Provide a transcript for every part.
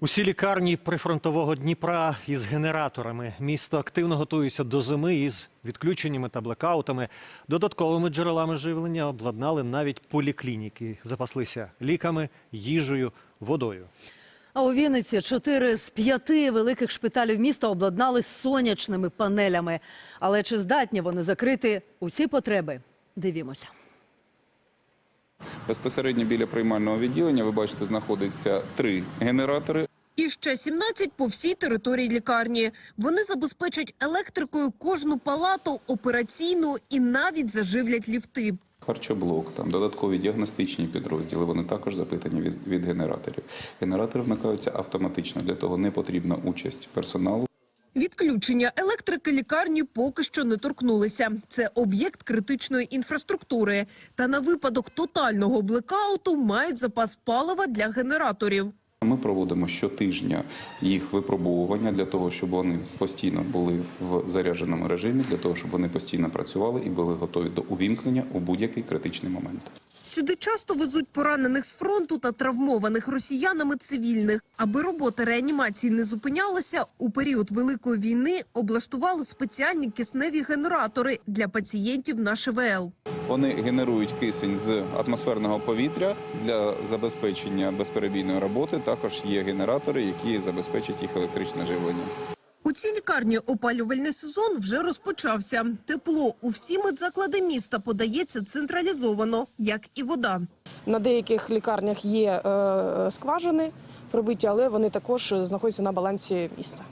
Усі лікарні прифронтового Дніпра із генераторами. Місто активно готується до зими із відключеннями та блекаутами. Додатковими джерелами живлення обладнали навіть поліклініки. Запаслися ліками, їжею, водою. А у Вінниці чотири з п'яти великих шпиталів міста обладнали сонячними панелями. Але чи здатні вони закрити усі потреби? Дивімося. Безпосередньо біля приймального відділення ви бачите, знаходиться три генератори. І ще 17 по всій території лікарні. Вони забезпечать електрикою кожну палату, операційну і навіть заживлять ліфти. Харчоблок, там додаткові діагностичні підрозділи. Вони також запитані від, від генераторів. Генератори вмикаються автоматично. Для того не потрібна участь персоналу. Відключення електрики лікарні поки що не торкнулися. Це об'єкт критичної інфраструктури. Та на випадок тотального блекауту мають запас палива для генераторів. Ми проводимо щотижня їх випробовування для того, щоб вони постійно були в зарядженому режимі, для того, щоб вони постійно працювали і були готові до увімкнення у будь-який критичний момент. Сюди часто везуть поранених з фронту та травмованих росіянами цивільних. Аби робота реанімації не зупинялася, у період великої війни облаштували спеціальні кисневі генератори для пацієнтів на ШВЛ. Вони генерують кисень з атмосферного повітря для забезпечення безперебійної роботи. Також є генератори, які забезпечать їх електричне живлення. У цій лікарні опалювальний сезон вже розпочався. Тепло у всі медзаклади міста подається централізовано, як і вода. На деяких лікарнях є е, скважини пробиті, але вони також знаходяться на балансі міста.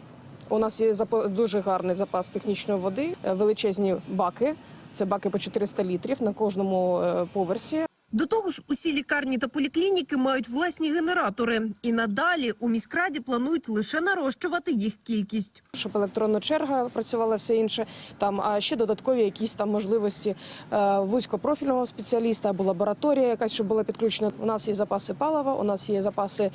У нас є дуже гарний запас технічної води, е, величезні баки. Це баки по 400 літрів на кожному е, поверсі. До того ж, усі лікарні та поліклініки мають власні генератори. І надалі у міськраді планують лише нарощувати їх кількість. Щоб електронна черга працювала все інше. Там а ще додаткові якісь там можливості е, вузькопрофільного спеціаліста або лабораторія, якась щоб була підключена. У нас є запаси палива, у нас є запаси е,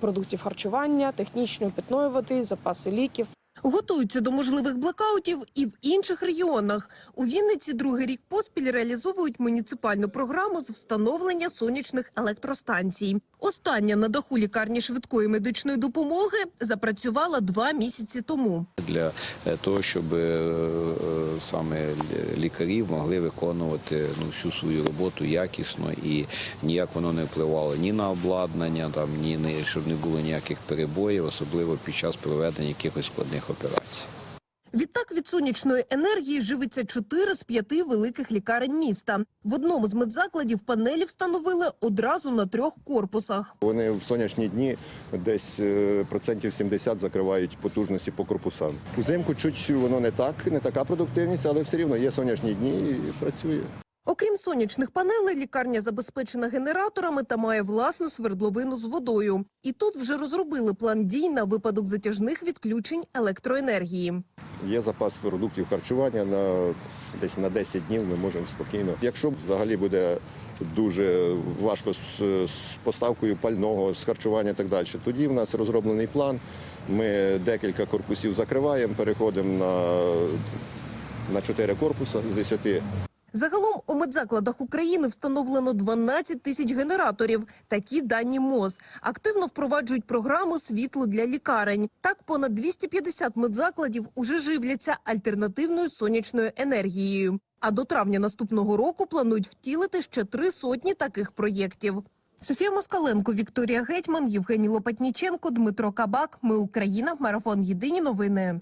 продуктів харчування, технічної питної води, запаси ліків. Готуються до можливих блекаутів і в інших регіонах. У Вінниці другий рік поспіль реалізовують муніципальну програму з встановлення сонячних електростанцій. Остання на даху лікарні швидкої медичної допомоги запрацювала два місяці тому. для е, того, щоб е, е, саме лікарі могли виконувати ну, всю свою роботу якісно і ніяк воно не впливало ні на обладнання, там ні щоб не було ніяких перебоїв, особливо під час проведення якихось складних операцій. Відтак від сонячної енергії живиться чотири з п'яти великих лікарень міста. В одному з медзакладів панелі встановили одразу на трьох корпусах. Вони в сонячні дні десь е, процентів 70 закривають потужності по корпусам. Узимку чуть воно не так, не така продуктивність, але все рівно є сонячні дні і працює. Окрім сонячних панелей, лікарня забезпечена генераторами та має власну свердловину з водою. І тут вже розробили план дій на випадок затяжних відключень електроенергії. Є запас продуктів харчування на десь на 10 днів. Ми можемо спокійно. Якщо взагалі буде дуже важко з, з поставкою пального, з харчування і так далі, тоді в нас розроблений план. Ми декілька корпусів закриваємо, переходимо на, на 4 корпуси з 10. Загалом у медзакладах України встановлено 12 тисяч генераторів. Такі дані МОЗ. Активно впроваджують програму світло для лікарень. Так, понад 250 медзакладів уже живляться альтернативною сонячною енергією. А до травня наступного року планують втілити ще три сотні таких проєктів. Софія Москаленко, Вікторія Гетьман, Євгеній Лопатніченко, Дмитро Кабак. Ми Україна. Марафон. Єдині новини.